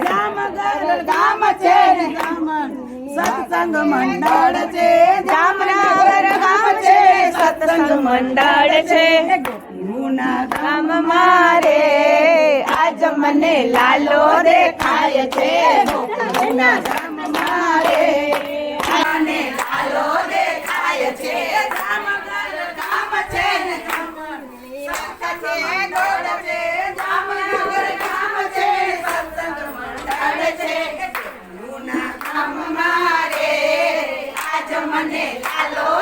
જામનગર ગામ છે. સત્સંગ મંડળ છે. જામનગર ગામ છે. સત્સંગ મંડળ છે. ગોપીઓના ગામ ગામ મારે. આજ મને લાલો દેખાય છે. ગામ Mandela, Lord.